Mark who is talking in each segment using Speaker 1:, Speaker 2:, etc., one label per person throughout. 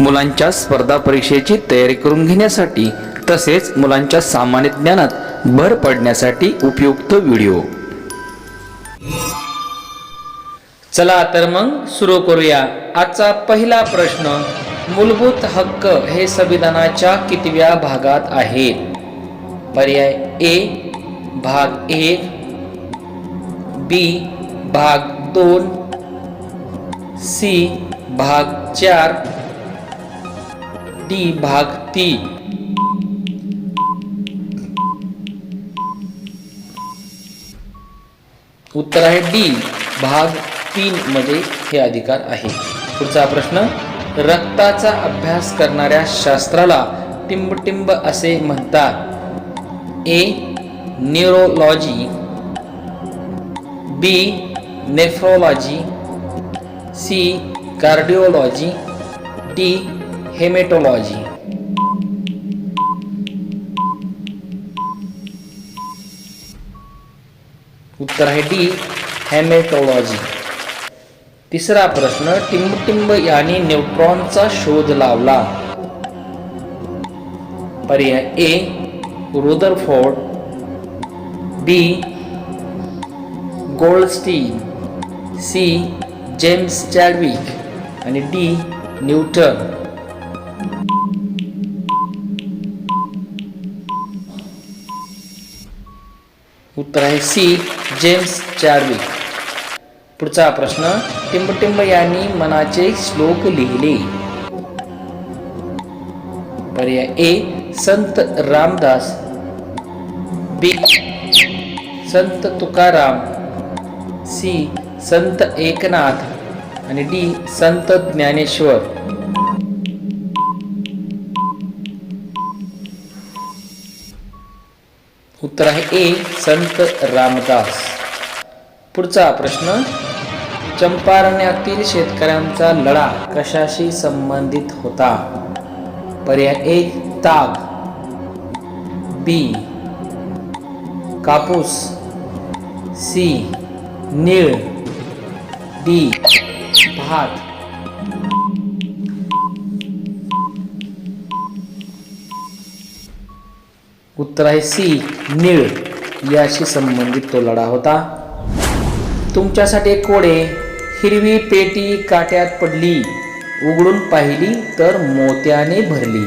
Speaker 1: मुलांच्या स्पर्धा परीक्षेची तयारी करून घेण्यासाठी तसेच मुलांच्या सामान्य ज्ञानात भर पडण्यासाठी उपयुक्त व्हिडिओ. चला तर मग सुरू करूया. आजचा पहिला प्रश्न मूलभूत हक्क हे संविधानाच्या कितव्या भागात आहेत? पर्याय ए भाग एक बी भाग दोन सी भाग चार डी भाग ती. उत्तर आहे डी भाग तीन मध्ये हे अधिकार आहे. पुढचा प्रश्न रक्ताचा अभ्यास करणाऱ्या शास्त्राला टिंबटिंब असे म्हणतात. A neurology. B nephrology. C cardiology. D haematology. उत्तर आहे डी हेमेटोलॉजी. तिसरा प्रश्न टिंबटिंब यांनी न्यूट्रॉनचा शोध लावला. पर्याय A Rutherford. B Goldstein. C James Chadwick. आणि डी न्यूटन. उत्तर आहे सी जेम्स चॅडविक पुढचा प्रश्न टिंबटिंब यांनी मनाचे श्लोक लिहिले. पर्याय ए संत रामदास. बी संत तुकाराम. सी संत एकनाथ. आणि डी संत ज्ञानेश्वर. उत्तर आहे ए संत रामदास. पुढचा प्रश्न चंपारण्यातील शेतकऱ्यांचा लढा कशाशी संबंधित होता? पर्याय ए ताग. बी कापूस. सी नीळ. डी भात. उत्तर आहे सी निळ. याशी संबंधित तो लढा होता. तुमच्यासाठी एक कोडे. हिरवी पेटी काट्यात पडली. उघडून पाहिली तर मोत्याने भरली.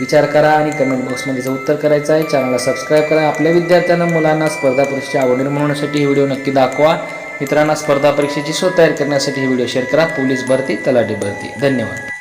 Speaker 1: विचार करा आणि कमेंट बॉक्समध्ये याचं उत्तर करायचं आहे चॅनलला सबस्क्राईब करा. आपल्या विद्यार्थ्यांना मुलांना स्पर्धा परीक्षा आवड निर्माण होण्यासाठी व्हिडिओ नक्की दाखवा. मित्रांना स्पर्धा परीक्षेची स्वतः तयार करण्यासाठी हे व्हिडिओ शेअर करा. पोलीस भरती तलाठी भरती. धन्यवाद.